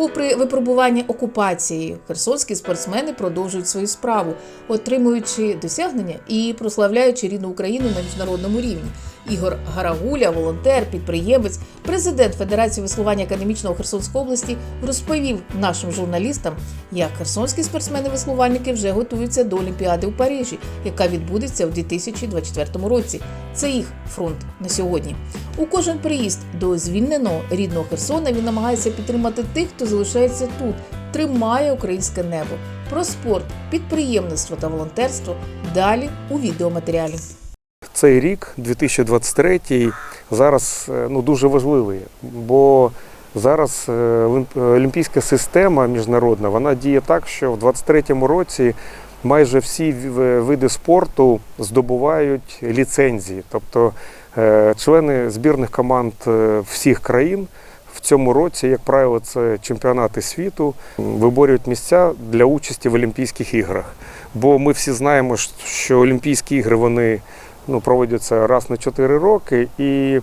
Попри випробування окупації, херсонські спортсмени продовжують свою справу, отримуючи досягнення і прославляючи рідну Україну на міжнародному рівні. Ігор Гарагуля, волонтер, підприємець, президент Федерації веслування академічного Херсонської області, розповів нашим журналістам, як херсонські спортсмени-веслувальники вже готуються до Олімпіади у Парижі, яка відбудеться у 2024 році. Це їх фронт на сьогодні. У кожен приїзд до звільненого рідного Херсона він намагається підтримати тих, хто залишається тут, тримає українське небо. Про спорт, підприємництво та волонтерство далі у відеоматеріалі. Цей рік, 2023, зараз е, ну, дуже важливий, бо зараз е, олімпійська система міжнародна вона діє так, що в 2023 році майже всі види спорту здобувають ліцензії. Тобто е, члени збірних команд всіх країн в цьому році, як правило, це чемпіонати світу, виборюють місця для участі в Олімпійських іграх. Бо ми всі знаємо, що Олімпійські ігри вони ну, проводяться раз на 4 роки і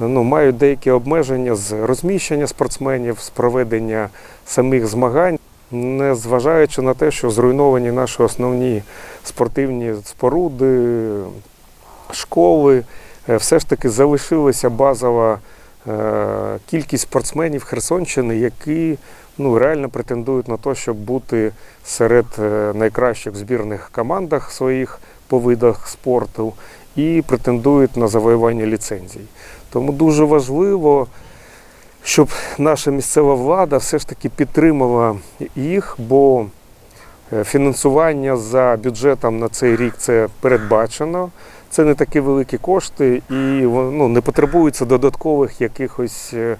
ну, мають деякі обмеження з розміщення спортсменів, з проведення самих змагань, не зважаючи на те, що зруйновані наші основні спортивні споруди, школи, е, все ж таки залишилася базова е, кількість спортсменів Херсонщини, які ну, реально претендують на те, щоб бути серед е, найкращих збірних командах своїх по видах спорту і претендують на завоювання ліцензій. Тому дуже важливо, щоб наша місцева влада все ж таки підтримала їх, бо е, фінансування за бюджетом на цей рік це передбачено. Це не такі великі кошти і ну, не потребується додаткових якихось е,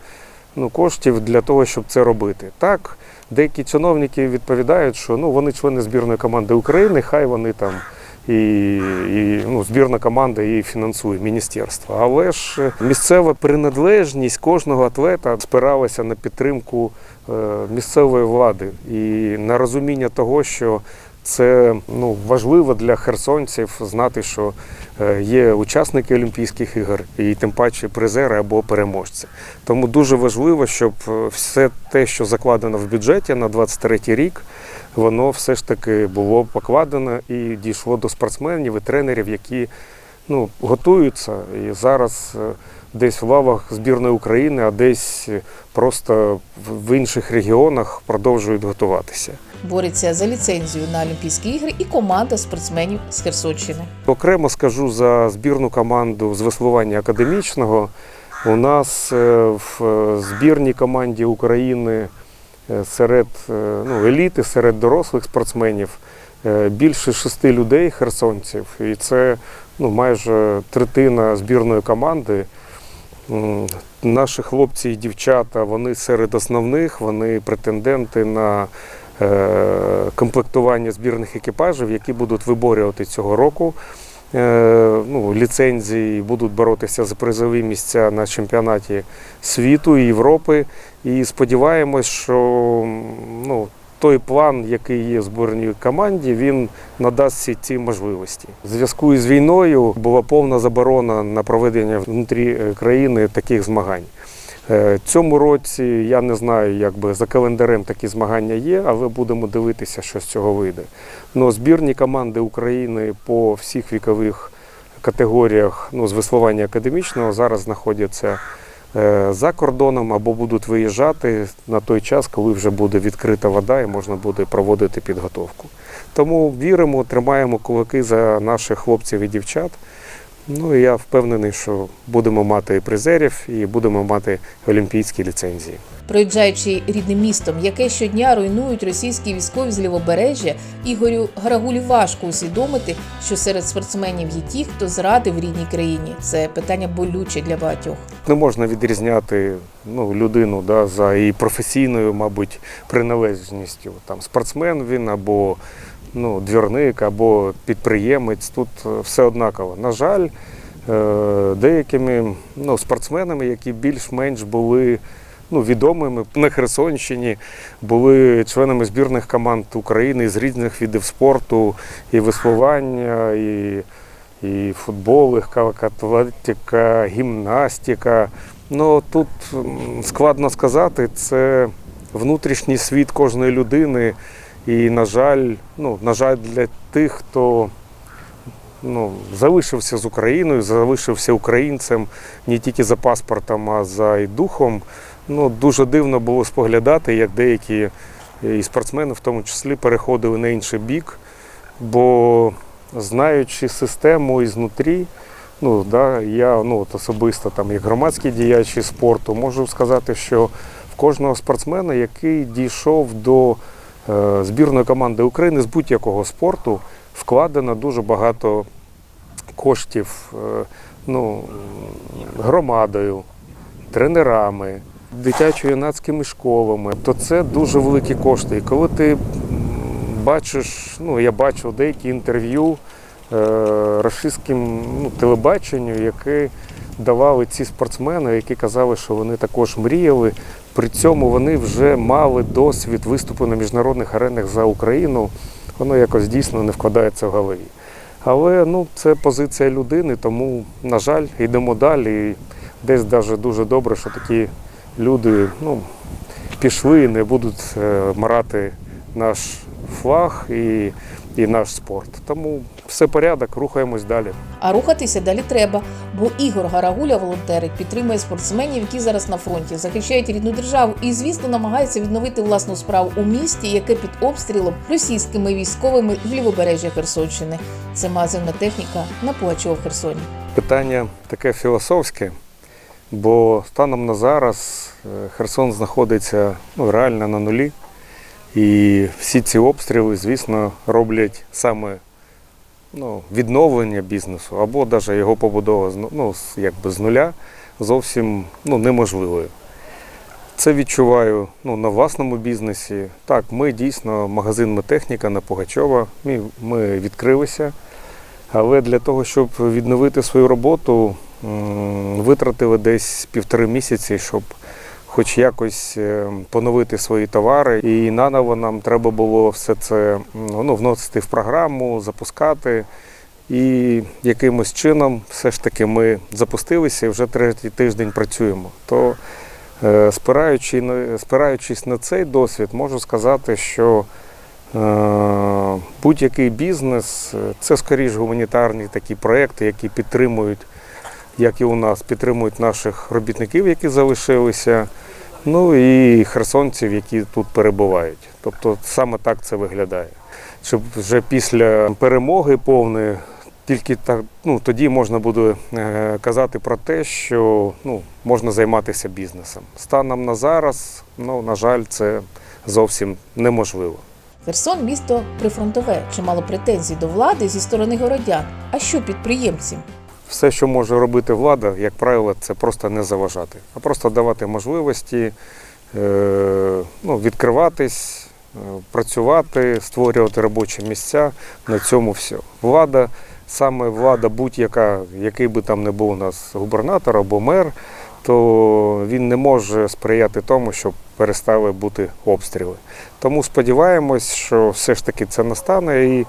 ну, коштів для того, щоб це робити. Так, деякі чиновники відповідають, що ну, вони члени збірної команди України, хай вони там і, і ну, збірна команда її фінансує міністерство. Але ж е, місцева приналежність кожного атлета спиралася на підтримку е, місцевої влади і на розуміння того, що це ну, важливо для херсонців знати, що е, є учасники Олімпійських ігор і тим паче призери або переможці. Тому дуже важливо, щоб е, все те, що закладено в бюджеті на 23 рік, воно все ж таки було покладено і дійшло до спортсменів і тренерів, які ну, готуються і зараз е, десь в лавах збірної України, а десь просто в- інших регіонах продовжують готуватися. Бореться за ліцензію на Олімпійські ігри і команда спортсменів з Херсонщини. Окремо скажу за збірну команду з веслування академічного. У нас е, в е, збірній команді України е, серед ну, еліти, серед дорослих спортсменів більше шести людей херсонців. І це ну, майже третина збірної команди. Наші хлопці і дівчата вони серед основних, вони претенденти на е, комплектування збірних екіпажів, які будуть виборювати цього року е, ну, ліцензії, будуть боротися за призові місця на чемпіонаті світу і Європи. І сподіваємось, що ну, той план, який є в збірній команді, він надасть всі ці можливості. В зв'язку із війною була повна заборона на проведення внутрі е, країни таких змагань. Е, Цьому році я не знаю, якби за календарем такі змагання є, але будемо дивитися, що з цього вийде. Ну, збірні команди України по всіх вікових категоріях ну, з веслування академічного зараз знаходяться за кордоном або будуть виїжджати на той час, коли вже буде відкрита вода і можна буде проводити підготовку. Тому віримо, тримаємо кулаки за наших хлопців і дівчат. Ну і я впевнений, що будемо мати призерів, і будемо мати олімпійські ліцензії. Проїжджаючи рідним містом, яке щодня руйнують російські військові з лівобережжя, Ігорю Гарагулі важко усвідомити, що серед спортсменів є ті, хто зрадив рідній країні. Це питання болюче для багатьох. Не можна відрізняти ну, людину да, за її професійною, мабуть, приналежністю. Там спортсмен він або ну, двірник, або підприємець. Тут е, все однаково. На жаль, е, деякими ну, спортсменами, які більш-менш були ну, відомими на Херсонщині, були членами збірних команд України з різних видів спорту, і веслування, і, і футбол, легка атлетика, гімнастика. Ну тут складно сказати, це внутрішній світ кожної людини. І, на жаль, ну, на жаль, для тих, хто ну, залишився з Україною, залишився українцем не тільки за паспортом, а за і духом. Ну, дуже дивно було споглядати, як деякі і спортсмени, в тому числі, переходили на інший бік, бо знаючи систему ізнутрі, ну, да, я ну, от особисто там, як громадський діяч спорту, можу сказати, що в кожного спортсмена, який дійшов до е, збірної команди України з будь-якого спорту, вкладено дуже багато коштів е, ну, громадою, тренерами, дитячо-юнацькими школами, то це дуже великі кошти. І коли ти бачиш, ну я бачив деякі інтерв'ю е, російським ну, телебаченню, яке давали ці спортсмени, які казали, що вони також мріяли. При цьому вони вже мали досвід виступу на міжнародних аренах за Україну. Воно якось дійсно не вкладається в голові. Але ну, це позиція людини, тому, на жаль, йдемо далі. Десь навіть дуже добре, що такі люди ну, пішли і не будуть е, марати наш флаг і, і наш спорт. Тому все порядок, рухаємось далі. А рухатися далі треба, бо Ігор Гарагуля, волонтерик, підтримує спортсменів, які зараз на фронті, захищають рідну державу і, звісно, намагається відновити власну справу у місті, яке під обстрілом російськими військовими в лівобережжя Херсонщини. Це магазинна техніка на Пугачова в Херсоні. Питання таке філософське, бо станом на зараз е, Херсон знаходиться ну, реально на нулі. І всі ці обстріли, звісно, роблять саме ну, відновлення бізнесу або навіть його побудова ну, якби з нуля зовсім ну, неможливою. Це відчуваю ну, на власному бізнесі. Так, ми дійсно магазин «Метехніка» на Пугачова. Ми, ми відкрилися. Але для того, щоб відновити свою роботу, витратили десь півтори місяці, щоб хоч якось е, поновити свої товари. І наново нам треба було все це ну, вносити в програму, запускати. І якимось чином все ж таки ми запустилися і вже третій тиждень працюємо. То е, спираючи спираючись на цей досвід, можу сказати, що Е, Будь-який бізнес це скоріш гуманітарні такі проекти, які підтримують, як і у нас, підтримують наших робітників, які залишилися, ну і херсонців, які тут перебувають. Тобто саме так це виглядає. Щоб вже після перемоги повної, тільки так, ну, тоді можна буде е, казати про те, що ну, можна займатися бізнесом. Станом на зараз, ну, на жаль, це зовсім неможливо. Херсон місто прифронтове, чимало претензій до влади зі сторони городян. А що підприємцям? Все, що може робити влада, як правило, це просто не заважати, а просто давати можливості е, ну, відкриватись, е, працювати, створювати робочі місця. На цьому все. Влада, саме влада будь-яка, який би там не був у нас губернатор або мер, то він не може сприяти тому, щоб перестали бути обстріли. Тому сподіваємось, що все ж таки це настане і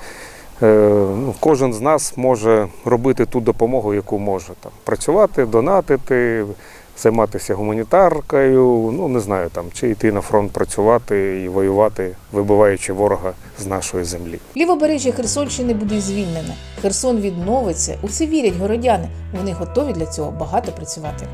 кожен з нас може робити ту допомогу, яку може. Там, працювати, донатити, займатися гуманітаркою, ну не знаю, там, чи йти на фронт працювати і воювати, вибиваючи ворога з нашої землі. Лівобережжя Херсонщини буде звільнене. Херсон відновиться. У це вірять городяни. Вони готові для цього багато працювати.